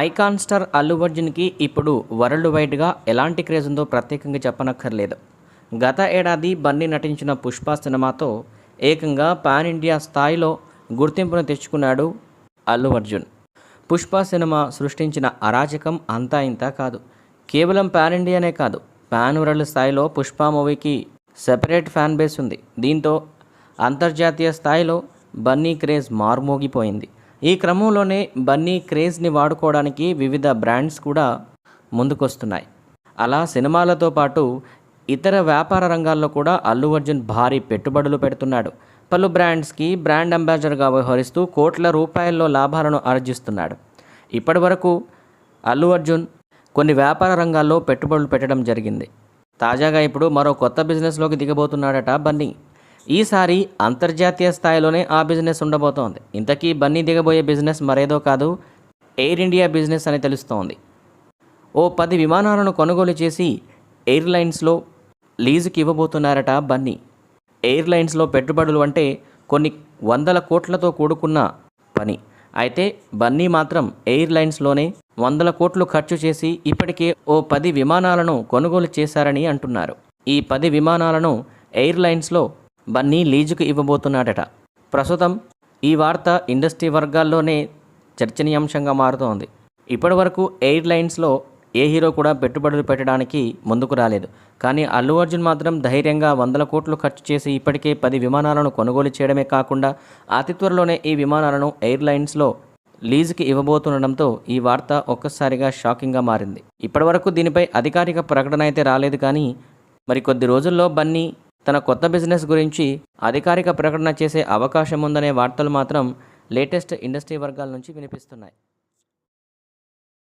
Icon star Allu అర్జున్కి ఇప్పుడు world వైడ్గా ఎలాంటి క్రేజ్ ఉందో ప్రత్యేకంగా చెప్పనక్కర్లేదు. గత ఏడాది బన్నీ నటించిన పుష్ప సినిమాతో ఏకంగా పాన్ ఇండియా స్థాయిలో గుర్తింపును తెచ్చుకున్నాడు అల్లు అర్జున్. పుష్ప సినిమా సృష్టించిన అరాచకం అంతా ఇంతా కాదు. కేవలం పాన్ ఇండియానే కాదు పాన్ వరల్డ్ స్థాయిలో పుష్ప మూవీకి సెపరేట్ ఫ్యాన్ బేస్ ఉంది. దీంతో అంతర్జాతీయ స్థాయిలో బన్నీ క్రేజ్ మార్మోగిపోయింది. ఈ క్రమంలోనే బన్నీ క్రేజ్ని వాడుకోవడానికి వివిధ బ్రాండ్స్ కూడా ముందుకొస్తున్నాయి. అలా సినిమాలతో పాటు ఇతర వ్యాపార రంగాల్లో కూడా అల్లు అర్జున్ భారీ పెట్టుబడులు పెడుతున్నాడు. పలు బ్రాండ్స్కి బ్రాండ్ అంబాసిడర్గా వ్యవహరిస్తూ కోట్ల రూపాయల్లో లాభాలను ఆర్జిస్తున్నాడు. ఇప్పటి వరకు అల్లు అర్జున్ కొన్ని వ్యాపార రంగాల్లో పెట్టుబడులు పెట్టడం జరిగింది. తాజాగా ఇప్పుడు మరో కొత్త బిజినెస్లోకి దిగబోతున్నాడట బన్నీ. ఈసారి అంతర్జాతీయ స్థాయిలోనే ఆ బిజినెస్ ఉండబోతోంది. ఇంతకీ బన్నీ దిగబోయే బిజినెస్ మరేదో కాదు ఎయిర్ ఇండియా బిజినెస్ అని తెలుస్తోంది. ఓ పది విమానాలను కొనుగోలు చేసి ఎయిర్లైన్స్లో లీజుకి ఇవ్వబోతున్నారట బన్నీ. ఎయిర్లైన్స్లో పెట్టుబడులు అంటే కొన్ని వందల కోట్లతో కూడుకున్న పని. అయితే బన్నీ మాత్రం ఎయిర్లైన్స్లోనే వందల కోట్లు ఖర్చు చేసి ఇప్పటికే ఓ పది విమానాలను కొనుగోలు చేశారని అంటున్నారు. ఈ పది విమానాలను ఎయిర్లైన్స్లో బన్నీ లీజుకు ఇవ్వబోతున్నాడట. ప్రస్తుతం ఈ వార్త ఇండస్ట్రీ వర్గాల్లోనే చర్చనీయాంశంగా మారుతోంది. ఇప్పటి వరకు ఎయిర్లైన్స్లో ఏ హీరో కూడా పెట్టుబడులు పెట్టడానికి ముందుకు రాలేదు. కానీ అల్లు అర్జున్ మాత్రం ధైర్యంగా వందల కోట్లు ఖర్చు చేసి ఇప్పటికే పది విమానాలను కొనుగోలు చేయడమే కాకుండా అతి త్వరలోనే ఈ విమానాలను ఎయిర్లైన్స్లో లీజుకి ఇవ్వబోతుండడంతో ఈ వార్త ఒక్కసారిగా షాకింగ్గా మారింది. ఇప్పటివరకు దీనిపై అధికారిక ప్రకటన అయితే రాలేదు కానీ మరి కొద్ది రోజుల్లో బన్నీ తన కొత్త బిజినెస్ గురించి అధికారిక ప్రకటన చేసే అవకాశం ఉందనే వార్తలు మాత్రం లేటెస్ట్ ఇండస్ట్రీ వర్గాల నుంచి వినిపిస్తున్నాయి.